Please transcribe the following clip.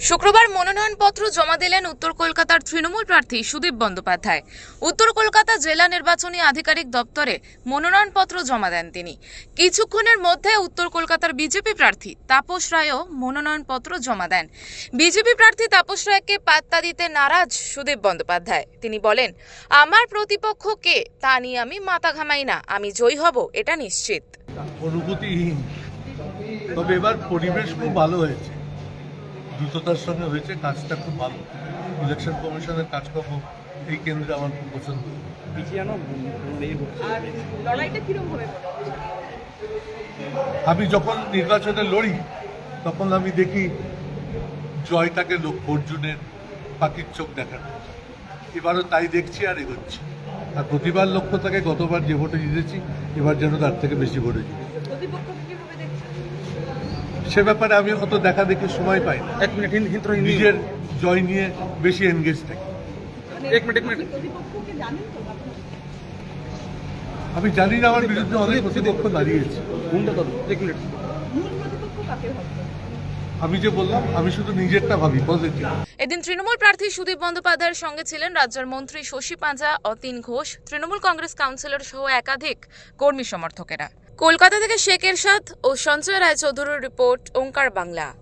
শুক্রবার মনোনয়নপত্র জমা দিলেন উত্তর কলকাতার তৃণমূল প্রার্থী সুদীপ বন্দ্যোপাধ্যায়। উত্তর কলকাতা জেলা নির্বাচনী আধিকারিক দপ্তরে মনোনয়নপত্র জমা দেন তিনি। কিছুক্ষণের মধ্যে উত্তর কলকাতার বিজেপি প্রার্থী তাপস রায়ও মনোনয়নপত্র জমা দেন। বিজেপি প্রার্থী তাপস রায়কে পাত্তা দিতে নারাজ সুদীপ বন্দ্যোপাধ্যায়। তিনি বলেন, আমার প্রতিপক্ষ কে? তা নিয়ে আমি মাথা ঘামাই না। আমি জয়ী হব, এটা নিশ্চিত। অনুভূতিহীন। তবে এবার পরিবেশ খুব ভালো হয়েছে। দ্রুততার সঙ্গে হয়েছে কাজটা খুব ভালো। ইলেকশন কমিশনের কাজকর্ম এই কেন্দ্রে আমার খুব পছন্দ। আমি যখন নির্বাচনে লড়ি তখন আমি দেখি জয়টাকে লক্ষ্য অর্জুনের পাখির চোখ দেখানো। এবারও তাই দেখছি আর এগোচ্ছি। আর প্রতিবার লক্ষ্য থাকে গতবার যে ভোটে জিতেছি এবার যেন তার থেকে বেশি ভোটে জিতেছি। সে ব্যাপারে আমি অত দেখা দেখি সময় পাই না। এক মিনিট নিজের জয় নিয়ে বেশি এনগেজ থাকি। এক মিনিট এক মিনিট? আমি জানি না আমার বিরুদ্ধে অনেক প্রতিপক্ষ দাঁড়িয়েছে। এক মিনিট। আমি যে বললাম, আমি শুধু নিজেরটা ভাবি পজিটিভ এদিন তৃণমূল প্রার্থী সুদীপ বন্দ্যোপাধ্যায়ের সঙ্গে ছিলেন রাজ্যের মন্ত্রী শশী পাঁজা অতীন ঘোষ। তৃণমূল কংগ্রেস কাউন্সিলর সহ একাধিক কর্মী সমর্থকেরা। কলকাতা থেকে শেখ এরশাদ ও সঞ্জয় রায়চৌধুরীর রিপোর্ট ওঙ্কার বাংলা।